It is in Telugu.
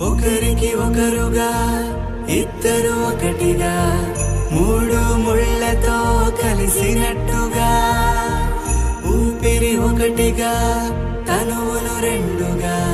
ఒకరికి ఒకరుగా ఇద్దరు ఒకటిగా మూడు ముళ్ళతో కలిసినట్టుగా. ఊపిరి ఒకటిగా తనువులు రెండుగా.